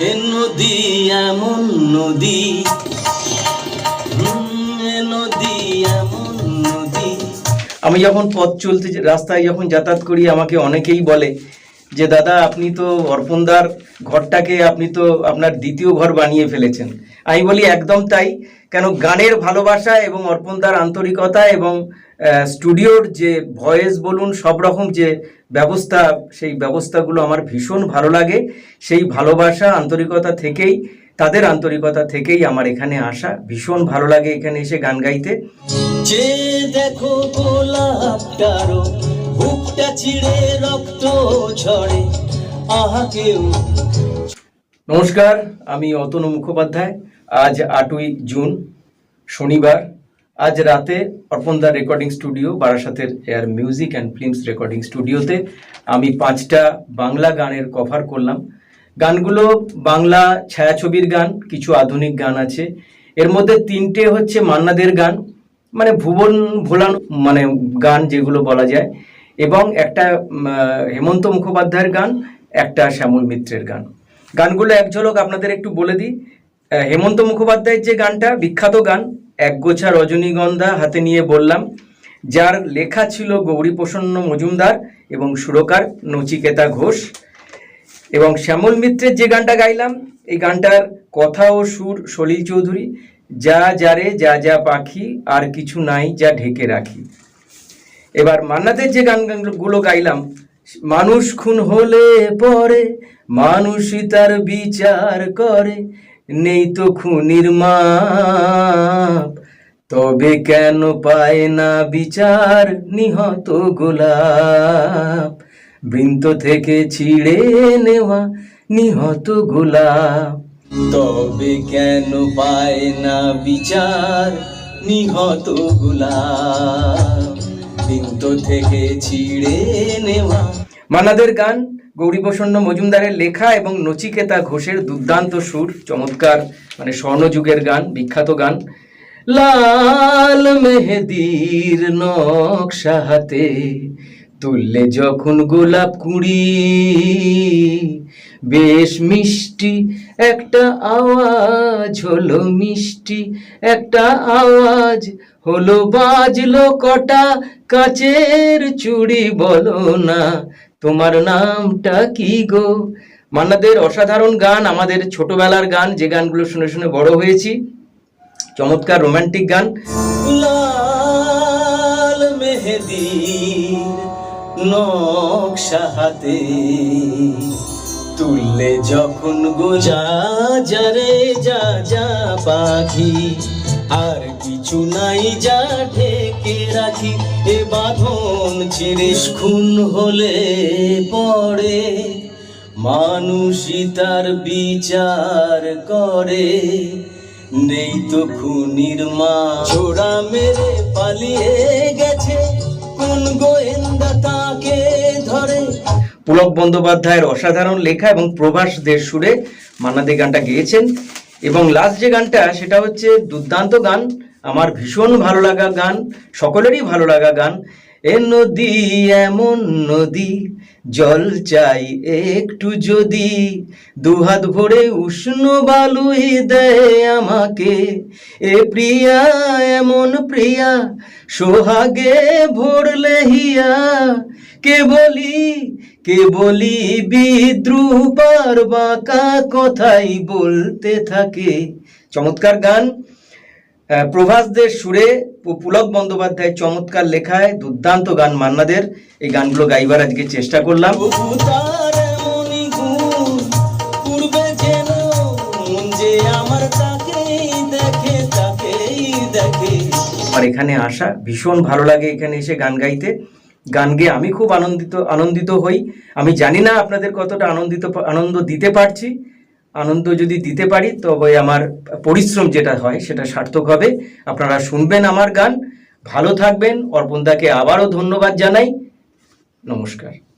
এ নদী এমন নদী। আমি যখন পথ চলতে রাস্তায় যখন যাতায়াত করি, আমাকে অনেকেই বলে যে, দাদা, আপনি তো অর্পণদার ঘরটাকে, আপনি তো আপনার দ্বিতীয় ঘর বানিয়ে ফেলেছেন। আমি বলি, একদম তাই। কেন গানের ভালোবাসা এবং অর্পণদার আন্তরিকতা এবং স্টুডিওর যে ভয়েস বলুন সব রকম যে ব্যবস্থা সেই ব্যবস্থাগুলো আমার ভীষণ ভালো লাগে। সেই ভালোবাসা আন্তরিকতা থেকেই তাদের আন্তরিকতা থেকেই আমার এখানে আসা ভীষণ ভালো লাগে এখানে এসে গান গাইতে। যে দেখো গোলাপটারও বুকটা ছিঁড়ে রক্ত ঝরে আহা কেউ নমস্কার আমি অতনু মুখোপাধ্যায়। আজ আটই জুন, শনিবার। আজ রাতে অর্পণদার রেকর্ডিং স্টুডিও, বারাসাতের Air Music and Films recording স্টুডিওতে আমি পাঁচটা বাংলা গানের কভার করলাম। গানগুলো বাংলা ছায়াছবির গান, কিছু আধুনিক গান আছে। এর মধ্যে তিনটে হচ্ছে মান্নাদের গান মানে ভুবন ভোলান মানে গান যেগুলো বলা যায়, এবং একটা হেমন্ত মুখোপাধ্যায়ের গান, একটা শ্যামল মিত্রের গান। গানগুলো এক ঝলক আপনাদের একটু বলে দিই। হেমন্ত মুখোপাধ্যায়ের যে গানটা, বিখ্যাত গান একগোছা রজনীগন্ধা হাতে নিয়ে বললাম, যার লেখা ছিল গৌরীপ্রসন্ন মজুমদার এবং সুরকার নচিকেতা ঘোষ। এবং শ্যামল মিত্রের যে গানটা গাইলাম, এই গানটার কথা ও সুর সলিল চৌধুরী, যা যারে যা যা পাখি, আর কিছু নাই যা ঢেকে রাখি। এবার মান্নাদের যে গানগুলো গাইলাম, মানুষ খুন হলে পরে, মানুষই তার বিচার করে নেই তো খুনির মাপ। তবে কেন পায় না বিচার নিহত গোলাপ? বৃন্ত থেকে ছিঁড়ে নেওয়া নিহত গোলাপ। তবে কেন পায় না বিচার নিহত গুলাম বিন্ত থেকে ছিঁড়ে নেওয়া। মানাদের গান গৌরীপ্রসন্ন মজুমদারের লেখা এবং নচিকেতা ঘোষের দুর্দান্ত সুর, চমৎকার মানে স্বর্ণযুগের গান, বিখ্যাত গান। লাল মেহেদির নকশা হাতে তুললে যখন গোলাপ কুড়ি বেশ মিষ্টি একটা আওয়াজ, হলো মিষ্টি একটা আওয়াজ। হলো বাজলো কটা কাচের চুড়ি, বলো না তোমার নামটা কি গো? মান্নাদের অসাধারণ গান, আমাদের ছোটবেলার গান, যে গানগুলো শুনে শুনে বড় হয়েছি। চমৎকার রোমান্টিক গান। লাল মেহেদি নকশা হাতে। তুললে যখন গোজা যারে যা যা পাখি, আর কিছু নাই যা ঢেকে রাখি, এ বাঁধন ছিরিস খুন হলে পড়ে, মানুষই তার বিচার করে। নেই তো খুনির মা, ছোড়া মেরে পালিয়ে গেছে, কোন গোয়েন্দা তাকে ধরে? পুলক বন্দ্যোপাধ্যায়ের অসাধারণ লেখা এবং প্রভাস দের সুরে মান্নাদে গানটা গেয়েছেন। এবং লাস্ট যে গানটা, সেটা হচ্ছে দুর্দান্ত গান, আমার ভীষণ ভালো লাগা গান, সকলেরই ভালো লাগা গান। এ নদী এমন নদী, জল চাই একটু যদি। দুহাত ভরে উষ্ণ বালুই দেয় আমাকে। এ প্রিয়া, এমন প্রিয়া, সোহাগে ভরলে হিয়া কে বলি কে বলি বিদ্রুপার বাঁকা কথাই বলতে থাকে। চমৎকার গান। প্রভাসদের সুরে পুলক বন্দ্যোপাধ্যায় চমৎকার লেখায় দুর্দান্ত গান মান্নাদের। এই গানগুলো গাইবার আজকে চেষ্টা করলাম। আর এখানে আসা ভীষণ ভালো লাগে এখানে এসে গান গাইতে। গান গেয়ে আমি খুব আনন্দিত আনন্দিত হই। আমি জানি না আপনাদের কতটা আনন্দিত আনন্দ দিতে পারছি। আনন্দ যদি দিতে পারি, তবে আমার পরিশ্রম যেটা হয় সেটা সার্থক হবে। আপনারা শুনবেন আমার গান। ভালো থাকবেন। অর্পণদাকে আবারও ধন্যবাদ জানাই। নমস্কার।